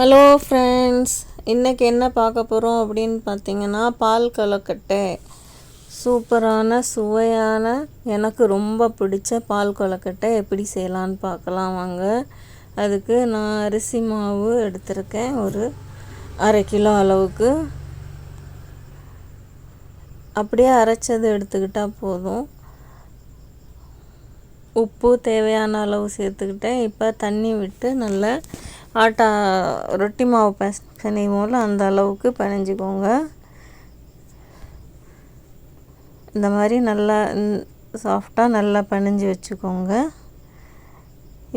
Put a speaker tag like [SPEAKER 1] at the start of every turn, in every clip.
[SPEAKER 1] Hello friends இன்றைக்கி என்ன பார்க்க போகிறோம் அப்படின்னு பார்த்தீங்கன்னா பால் கொலக்கட்டை சூப்பரான சுவையான எனக்கு ரொம்ப பிடிச்ச பால் கொலக்கட்டை எப்படி செய்யலான்னு பார்க்கலாம் வாங்க. அதுக்கு நான் அரிசி மாவு எடுத்திருக்கேன். ஒரு அரை கிலோ அளவுக்கு. அப்படியே அரைச்சது எடுத்துக்கிட்டால் போதும். உப்பு தேவையான அளவு சேர்த்துக்கிட்டேன். இப்போ தண்ணி விட்டு நல்லா ஆட்டா ரொட்டி மாவு பசனை போல் அந்த அளவுக்கு பிணைஞ்சிக்கோங்க இந்த மாதிரி நல்லா சாஃப்டாக நல்லா பிணைஞ்சி வச்சுக்கோங்க.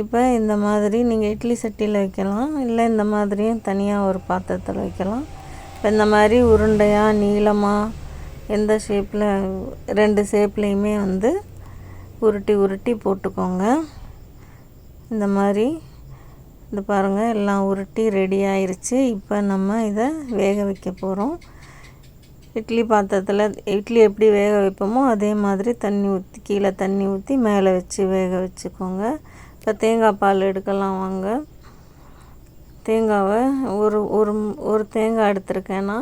[SPEAKER 1] இப்போ இந்த மாதிரி நீங்கள் இட்லி சட்டியில் வைக்கலாம் இல்லை இந்த மாதிரியும் தனியாக ஒரு பாத்திரத்தில் வைக்கலாம். இப்போ இந்த மாதிரி உருண்டையாக நீளமாக எந்த ஷேப்பில் ரெண்டு ஷேப்லேயுமே வந்து உருட்டி உருட்டி போட்டுக்கோங்க. இந்த மாதிரி இந்த பாருங்கள் எல்லாம் உருட்டி ரெடி ஆயிடுச்சு இப்போ நம்ம இதை வேக வைக்க போகிறோம் இட்லி பாத்திரத்தில் இட்லி எப்படி வேக வைப்போமோ அதே மாதிரி தண்ணி ஊற்றி கீழே தண்ணி ஊற்றி மேலே வச்சு வேக வச்சுக்கோங்க. இப்போ தேங்காய் பால் எடுக்கலாம் வாங்க. தேங்காவை ஒரு ஒரு ஒரு தேங்காய் எடுத்திருக்கேன்னா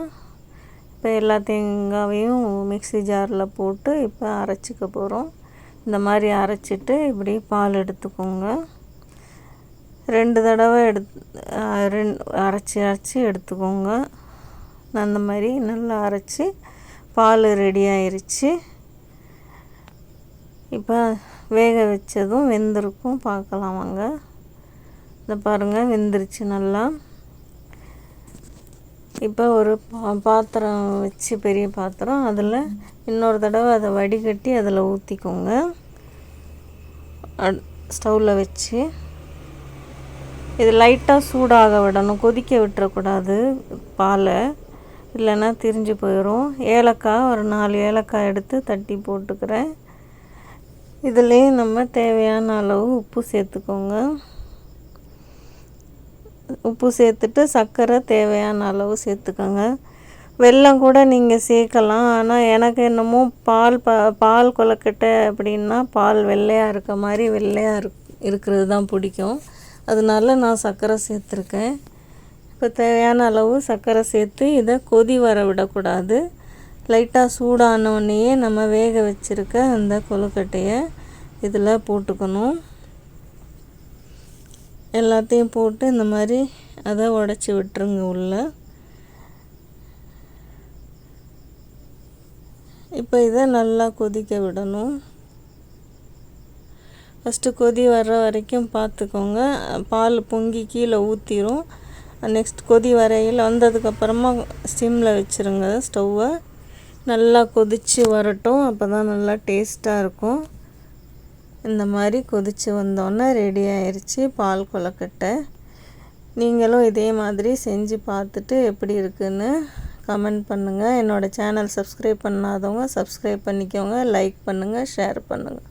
[SPEAKER 1] இப்போ எல்லா தேங்காவையும் மிக்சி ஜாரில் போட்டு இப்போ அரைச்சிக்க போகிறோம் இந்த மாதிரி அரைச்சிட்டு இப்படி பால் எடுத்துக்கோங்க. ரெண்டு தடவை எடுத் அரைச்சி அரைச்சி எடுத்துக்கோங்க. அந்த மாதிரி நல்லா அரைச்சி பால் ரெடி ஆயிடுச்சு இப்போ வேக வச்சதும் வெந்திருக்கும். பார்க்கலாம் வாங்க. இந்த பாருங்கள் வெந்துருச்சு நல்லா. இப்போ ஒரு பா பாத்திரம் வச்சு பெரிய பாத்திரம் அதில் இன்னொரு தடவை அதை வடிகட்டி அதில் ஊற்றிக்கோங்க ஸ்டவ்வில் வச்சு. இது லைட்டாக சூடாக விடணும். கொதிக்க விட்டுறக்கூடாது பாலை. இல்லைன்னா திரிஞ்சு போயிடும் ஏலக்காய் ஒரு நாலு ஏலக்காய் எடுத்து தட்டி போட்டுக்கிறேன். இதுலேயும் நம்ம தேவையான அளவு உப்பு சேர்த்துக்கோங்க. உப்பு சேர்த்துட்டு சர்க்கரை தேவையான அளவு சேர்த்துக்கோங்க. வெல்லம் கூட நீங்கள் சேர்க்கலாம். ஆனால் எனக்கு என்னமோ பால் ப பால் கொலக்கட்டை அப்படின்னா பால் வெள்ளையாக இருக்க மாதிரி வெள்ளையாக இருக் இருக்கிறது தான் பிடிக்கும். அதனால நான் சர்க்கரை சேர்த்துருக்கேன். இப்போ தேவையான அளவு சர்க்கரை சேர்த்து இதை கொதி வர விடக்கூடாது. லைட்டாக சூடானோடனேயே நம்ம வேக வச்சுருக்க அந்த கொழுக்கட்டையை இதில் போட்டுக்கணும். எல்லாத்தையும் போட்டு இந்த மாதிரி அதை உடச்சி விட்டுருங்க உள்ளே. இப்போ இதை நல்லா கொதிக்க விடணும். ஃபஸ்ட்டு கொதி வர்ற வரைக்கும் பார்த்துக்கோங்க. பால் பொங்கி கீழே ஊற்றிடும் நெக்ஸ்ட் கொதி வரையில் வந்ததுக்கப்புறமா ஸ்டிம்மில் வச்சுருங்க ஸ்டவ்வை நல்லா கொதித்து வரட்டும். அப்போ தான் நல்லா டேஸ்ட்டாக இருக்கும். இந்த மாதிரி கொதித்து வந்தோன்னே ரெடி ஆயிடுச்சு பால் கொலக்கட்டை நீங்களும் இதே மாதிரி செஞ்சு பார்த்துட்டு எப்படி இருக்குன்னு கமெண்ட் பண்ணுங்கள் என்னோடய சேனல் சப்ஸ்கிரைப் பண்ணாதவங்க சப்ஸ்கிரைப் பண்ணிக்கோங்க. லைக் பண்ணுங்கள் ஷேர் பண்ணுங்கள்